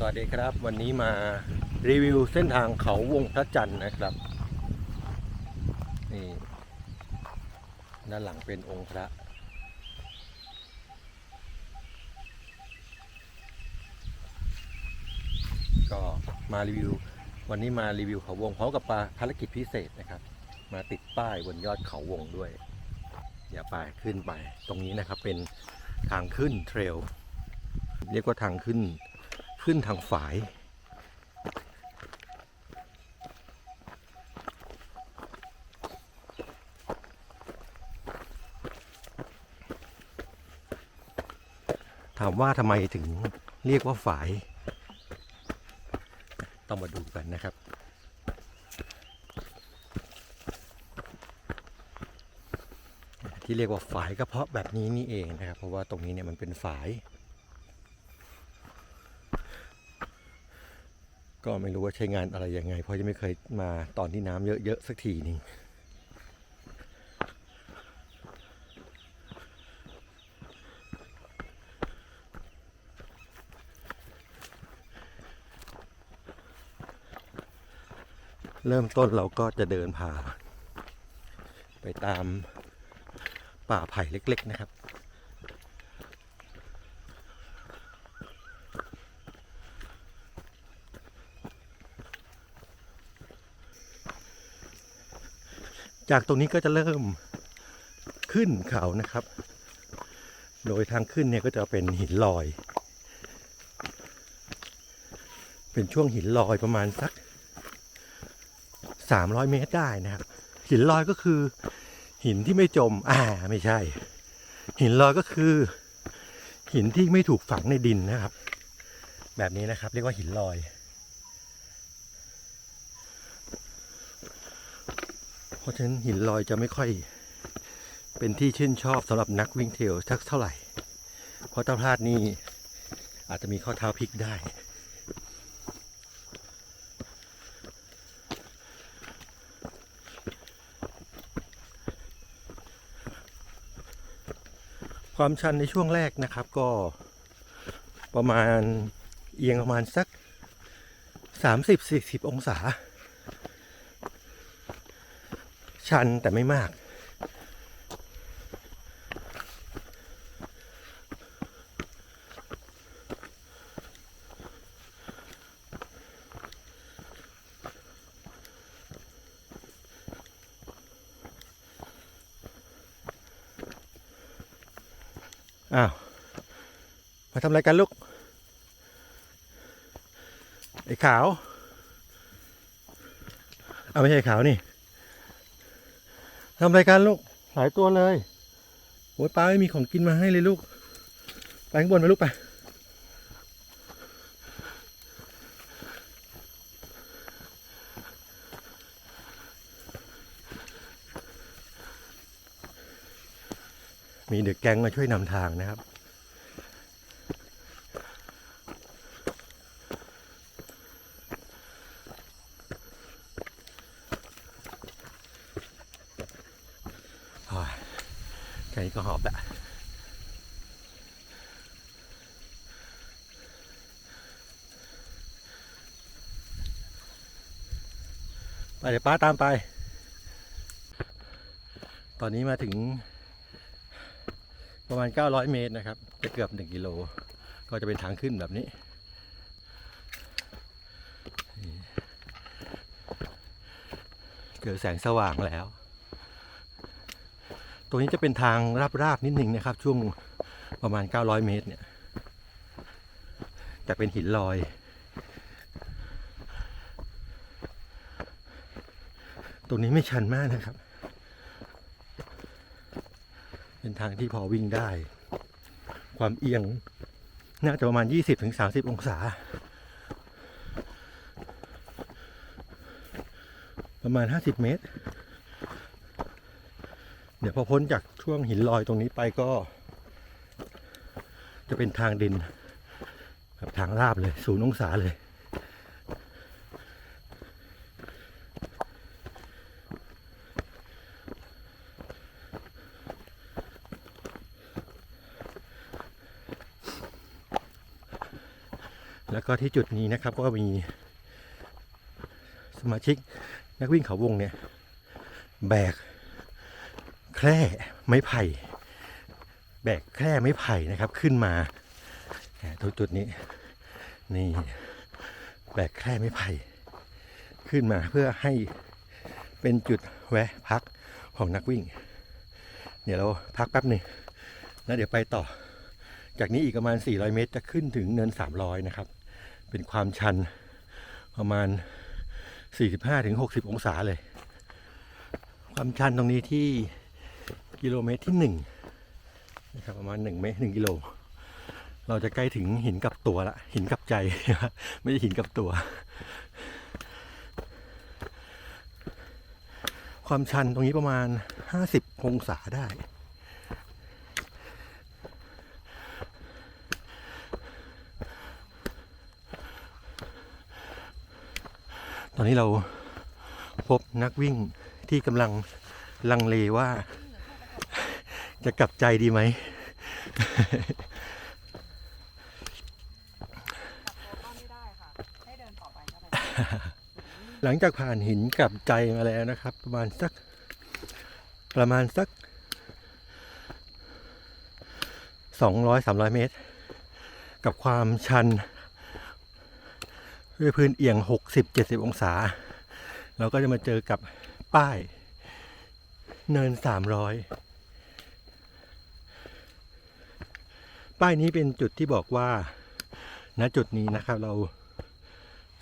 สวัสดีครับ วันนี้มารีวิวเส้นทางเขาวงพระจันทร์นะครับนี่ด้านหลังเป็นองค์พระ ก็มารีวิว วันนี้มารีวิวเขาวงพร้อมกับปาภารกิจพิเศษนะครับ มาติดป้ายบนยอดเขาวงด้วย อย่าไปขึ้นไป ตรงนี้นะครับเป็นทางขึ้นเทรลเรียกว่าทางขึ้น ขึ้นทางฝาย ถามว่าทำไมถึงเรียกว่าฝาย ต้องมาดูกันนะครับที่เรียกว่าฝายก็เพราะแบบนี้นี่เองนะครับ เพราะว่าตรงนี้เนี่ยมันเป็นฝาย ก็ไม่รู้ว่าใช้งานอะไรยังไง เพราะยังไม่เคยมาตอนที่น้ำเยอะๆสักทีหนึงเริ่มต้นเราก็จะเดินผ่า ไปตามป่าไผ่เล็ก ๆ นะครับ จากตรงนี้ก็จะเริ่มขึ้นเขานะครับ โดยทางขึ้นเนี่ยก็จะเป็นหินลอย เป็นช่วงหินลอยประมาณสัก 300 เมตรได้นะครับ หินลอยก็คือหินที่ไม่จม อ่า ไม่ใช่ หินลอยก็คือ หินที่ไม่ถูกฝังในดินนะครับ แบบนี้นะครับ เรียกว่าหินลอย เพ ราะฉะนั้นหินลอยจะไม่ค่อยเป็นที่ชื่นชอบสำหรับนักวิ่งเทลสักเท่าไหร่ เพราะถ้าพลาดนี่อาจจะมีข้อเท้าพลิกได้ ความชันในช่วงแรกนะครับก็ประมาณเอียงประมาณสัก 30-40 องศา ชันแต่ไม่มาก อ้าว มาทำอะไรกันลูก ไอ้ขาว เอาไม่ใช่ขาวนี่ ทำอะไรกันลูกหลายตัวเลยโอ้ยป้าไม่มีของกินมาให้เลยลูก ไปข้างบนไปลูกไปมีเด็กแก๊งมาช่วยนำทางนะครับ โอ้ยแค่นี้ก็หอบละไปเดี๋ยวป้าตามไป ตอนนี้มาถึง ประมาณ 900 เมตรนะครับ จะเกือบ 1 กิโล ก็จะเป็นทางขึ้นแบบนี้ เกิดแสงสว่างแล้ว ตรงนี้จะเป็นทางราบๆนิดหนึ่งนะครับ ช่วงประมาณ 900 เมตรเนี่ยแต่เป็นหินลอย ตรงนี้ไม่ชันมากนะครับ เป็นทางที่พอวิ่งได้ ความเอียงน่าจะประมาณ 20-30 องศา ประมาณ 50 เมตร ดี๋ยวพอพ้นจากช่วงหินลอยตรงนี้ไปก็ จะเป็นทางดินแบบทางราบเลยศูนย์องศาเลย แล้วก็ที่จุดนี้นะครับก็มีสมาชิกนักวิ่งเขาวงเนี่ย แบก แคร่ไม้ไผ่ แบกแคร่ไม้ไผ่นะครับขึ้นมาตรงจุดนี้นี่แบกแคร่ไม้ไผ่ ขึ้นมาเพื่อให้เป็นจุดแวะพักของนักวิ่ง เดี๋ยวเราพักแป๊บหนึ่งแล้วเดี๋ยวไปต่อ จากนี้อีกประมาณ 400 เมตร จะขึ้นถึงเนิน 300 นะครับ เป็นความชันประมาณ 45-60 องศาเลย ความชันตรงนี้ที่ กิโลเมตรที่1นะครับประมาณ1เมตร1กิโล เราจะใกล้ถึงหินกับตัวละหินกับใจ ไม่ใช่หินกับตัว ความชันตรงนี้ประมาณ50องศาได้ตอนนี้เราพบนักวิ่งที่กำลังลังเลว่า จะกลับใจดีไหมก็ไม่ได้ค่ะให้เดินต่อไปก็ได้หลังจากผ่านหินกลับใจมาแล้วนะครับ ประมาณสักประมาณสักสองร้อยสามร้อยเมตร กับความชัน ด้วยพื้นเอียงหกสิบเจ็ดสิบองศา เราก็จะมาเจอกับป้าย เนินสามร้อย ป้ายนี้เป็นจุดที่บอกว่าณจุดนี้นะครับเรา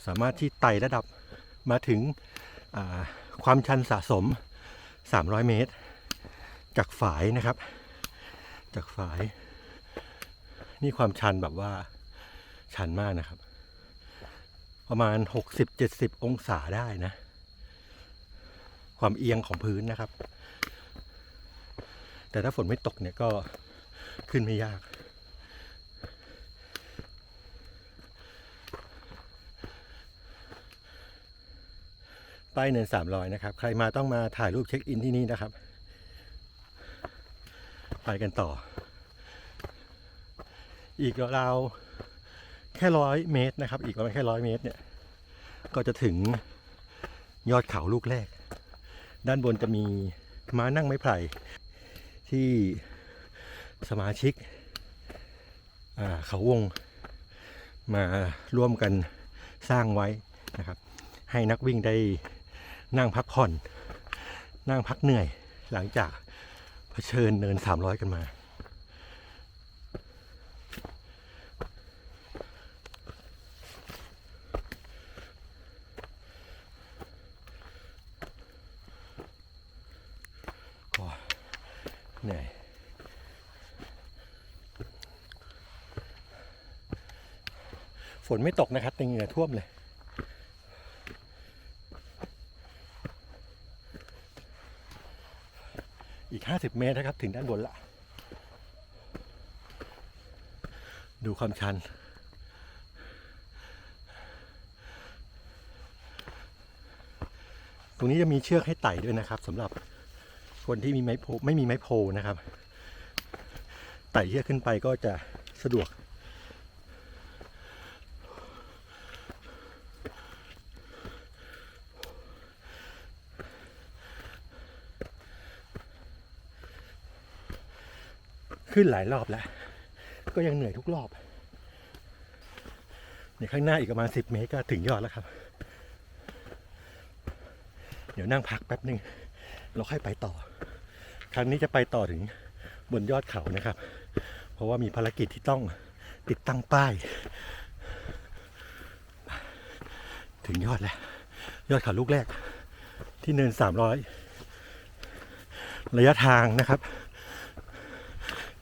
สามารถที่ไต่ระดับมาถึงความชันสะสม 300 เมตร จากฝายนะครับ จากฝาย นี่ความชันแบบว่าชันมากนะครับ ประมาณ 60-70 องศาได้นะ ความเอียงของพื้นนะครับ แต่ถ้าฝนไม่ตกเนี่ยก็ขึ้นไม่ยาก ป้ายเนินสามรอยนะครับ ใครมาต้องมาถ่ายรูปเช็คอินที่นี่นะครับ ไปกันต่อ อีกราวแค่ร้อยเมตรนะครับ อีกประมาณแค่ร้อยเมตรเนี่ย ก็จะถึงยอดเขาลูกแรก ด้านบนจะมีม้านั่งไม้ไผ่ที่สมาชิกอาเขาวงมาร่วมกันสร้างไว้นะครับ ให้นักวิ่งได้ นั่งพักผ่อน นั่งพักเหนื่อยหลังจากเผชิญเนิน 300 กันมา ก็เหนื่อยฝนไม่ตกนะครับแต่เหงื่อท่วมเลย 50 เมตรนะครับ ถึงด้านบนละ ดูความชัน ตรงนี้จะมีเชือกให้ไต่ด้วยนะครับสำหรับคนที่มีไม้โพไม่มีไม้โพนะครับ ไต่เชือกขึ้นไปก็จะสะดวก ขึ้นหลายรอบแล้ว ก็ยังเหนื่อยทุกรอบในข้างหน้าอีกประมาณ10เมตรก็ถึงยอดแล้วครับ เดี๋ยวนั่งพักแป๊บหนึ่งเราค่อยไปต่อ ครั้งนี้จะไปต่อถึงบนยอดเขานะครับ เพราะว่ามีภารกิจที่ต้องติดตั้งป้าย ถึงยอดแล้ว ยอดเขาลูกแรกที่เนิน300ระยะทางนะครับ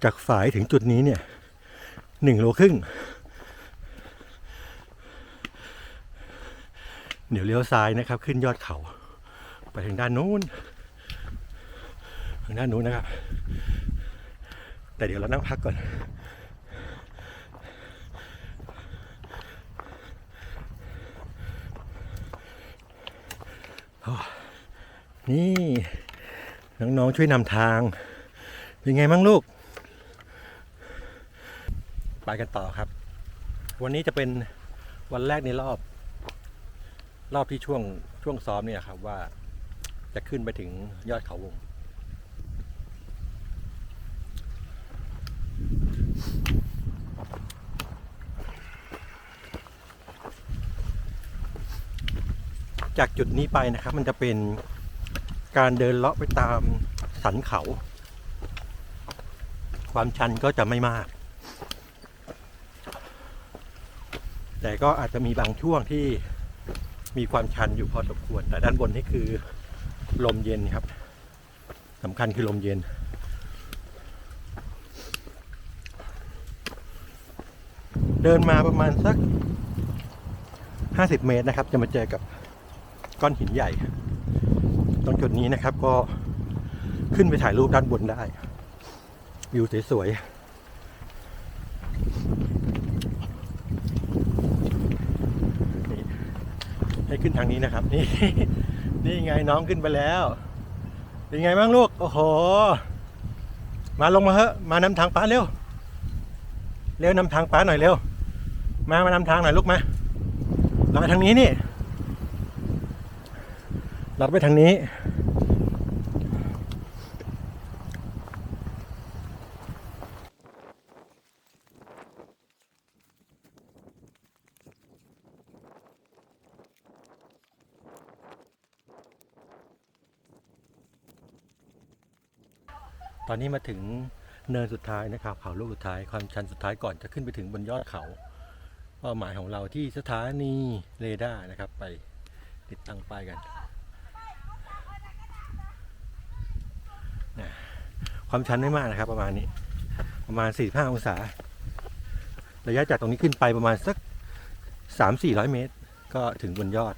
จากฝายถึงจุดนี้เนี่ยหนึ่งโลครึ่ง เดี๋ยวเลี้ยวซ้ายนะครับ ขึ้นยอดเขา ไปทางด้านนู้นทางด้านนู้นนะครับ แต่เดี๋ยวเรานั่งพักก่อนนี่ น้อง ๆ ช่วยนำทาง เป็นไงบ้างลูก กันต่อครับ วันนี้จะเป็นวันแรกในรอบ รอบที่ช่วงช่วงซ้อมเนี่ยครับว่าจะขึ้นไปถึงยอดเขาวง จากจุดนี้ไปนะครับ มันจะเป็นการเดินเลาะไปตามสันเขา ความชันก็จะไม่มาก แต่ก็อาจจะมีบางช่วงที่มีความชันอยู่พอสมควร แต่ด้านบนนี่คือลมเย็นครับสำคัญคือลมเย็น เดินมาประมาณสัก 50 เมตรนะครับ จะมาเจอกับก้อนหินใหญ่ ตรงจุดนี้นะครับก็ขึ้นไปถ่ายรูปด้านบนได้ วิวสวยๆ ให้ขึ้นทางนี้นะครับ นี่นี่ไงน้องขึ้นไปแล้ว เป็นไงบ้างลูก โอ้โห มาลงมาเถอะ มานำทางป้าเร็ว เร็วนำทางป้าหน่อยเร็ว มามานำทางหน่อยลูกมาเราไปทางนี้นี่ เราไปทางนี้ อนนี้มาถึงเนินสุดท้ายนะครับเขาลูกสุดท้ายความชันสุดท้ายก่อนจะขึ้นไปถึงบนยอดเขาเป้าหมายของเราที่สถานีเรดาร์นะครับ ไปติดตั้งป้ายกันนะความชันไม่มากนะครับ ประมาณนี้ ประมาณ 45 องศา ระยะจากตรงนี้ขึ้นไปประมาณสัก 3-400 เมตร ก็ถึงบนยอด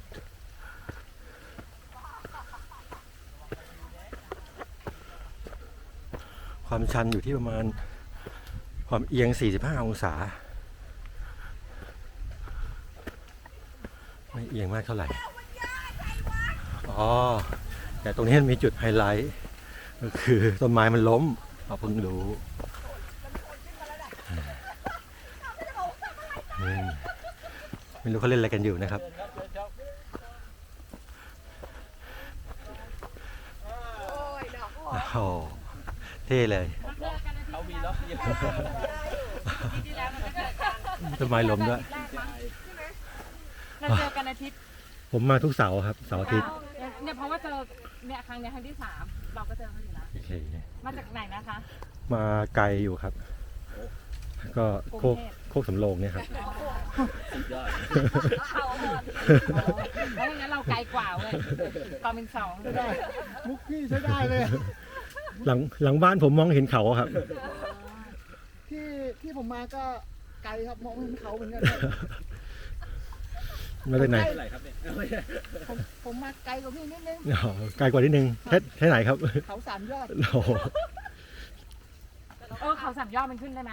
ความชันอยู่ที่ประมาณความเอียง 45 องศา ไม่เอียงมากเท่าไหร่ อ๋อ แต่ตรงนี้มีจุดไฮไลท์ ก็คือต้นไม้มันล้มเราเพิ่งรู้ไม่รู้เขาเล่นอะไรกันอยู่นะครับโอ้ เท่เลยเขามีล็อกเยอะต้นไม้ล้มด้วยเราเจอกันอาทิตย์ผมมาทุกเสาร์ครับเสาร์อาทิตย์เนี่ยเพราะว่าเจอเนี่ยครั้งเนี้ยครั้งที่สามเราก็เจอเขาอยู่แล้วโอเคมาจากไหนนะคะ มาไกลอยู่ครับ ก็โคกกรุงเทพโคกสำโรงเนี่ยครับยอดแล้วงั้นเราไกลกว่าเว้ยตอนเป็นสองมุกพี่ใช้ได้เลย หลังหลังบ้านผมมองเห็นเขาอะครับ ที่ที่ผมมาก็ไกลครับมองไม่เห็นเขาเหมือนกันครับมาจากไหนเท่าไหร่ครับเนี่ยไม่ใช่ผมผมมาไกลกว่าพี่นิดนึงอ๋อไกลกว่านิดนึงแค่แค่ไหนครับเขาสามยอดโอ้โหเออเขาสามยอดมันขึ้นได้ไหม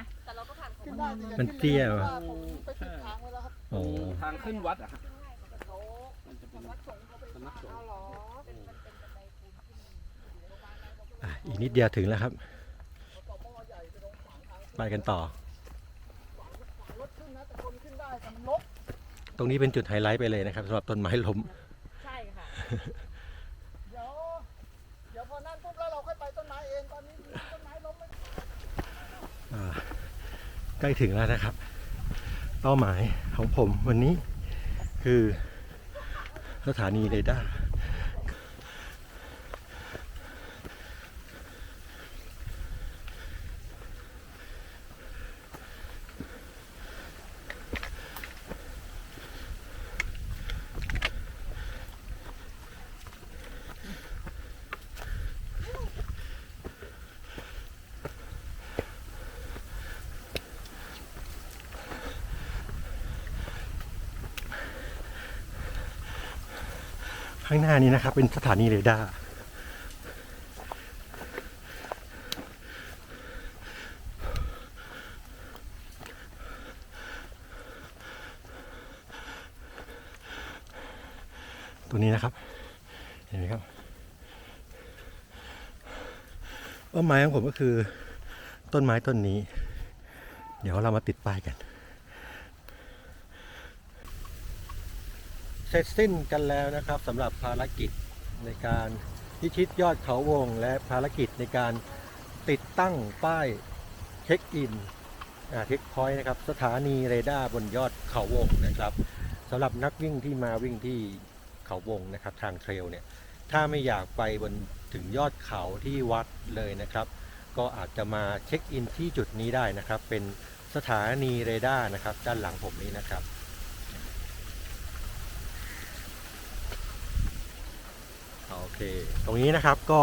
ขึ้นได้แต่จะมันขึ้เตี้ยไม่วะได้เพราะว่าผมไปปิดทางไว้แล้วครับ โอ้ ทางขึ้นวัดอะครับเขามันจะเป็นสำนักสงฆ์เขาไป สำนักสงฆ์ เอาเหรอ อะอีกนิดเดียวถึงแล้วครับต่อหม้อใหญ่ไปลงขวางทางไปกันต่อรถขึ้นนะแต่คนขึ้นได้แต่มันลบตรงนี้เป็นจุดไฮไลท์ไปเลยนะครับสำหรับต้นไม้ล้ม ใช่ค่ะ เดี๋ยว เดี๋ยวพอนั่นปุ๊บแล้วเราค่อยไปต้นไม้เองตอนนี้ต้นไม้ล้มไม่อ่าใกล้ถึงแล้วนะครับ เป้าหมายของผมวันนี้คือสถานีเรดาร์างหน้านี้นะครับ เป็นสถานีเรดาร์ตัวนี้นะครับ เห็นไหมครับเป้าหมายของผมก็คือ ต้นไม้ต้นนี้ เดี๋ยวเรามาติดป้ายกัน เสร็จสิ้นกันแล้วนะครับสำหรับภารกิจในการพิชิตยอดเขาวง และภารกิจในการติดตั้งป้ายเช็คอินเช็คพอยต์นะครับสถานีเรดาร์บนยอดเขาวงนะครับสำหรับนักวิ่งที่มาวิ่งที่เขาวงนะครับทางเทรลเนี่ยถ้าไม่อยากไปบนถึงยอดเขาที่วัดเลยนะครับ ก็อาจจะมาเช็คอินที่จุดนี้ได้นะครับ เป็นสถานีเรดาร์นะครับ ด้านหลังผมนี้นะครับ โอ เค ตรงนี้นะครับก็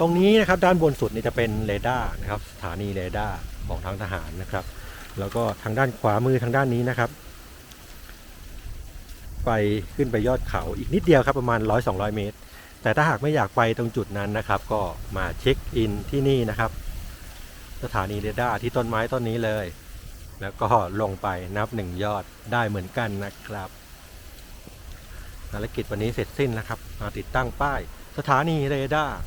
ตรงนี้นะครับด้านบนสุดนี่จะเป็นเรดาร์นะครับสถานีเรดาร์ของทางทหารนะครับ แล้วก็ทางด้านขวามือทางด้านนี้นะครับ ไปขึ้นไปยอดเขาอีกนิดเดียวครับประมาณ 100-200 เมตร แต่ถ้าหากไม่อยากไปตรงจุดนั้นนะครับ ก็มาเช็คอินที่นี่นะครับ สถานีเรดาร์ที่ต้นไม้ต้นนี้เลย แล้วก็ลงไปนับหนึ่งยอดได้เหมือนกันนะครับ ภารกิจวันนี้เสร็จสิ้นแล้วครับมาติดตั้งป้าย สถานีเรดาร์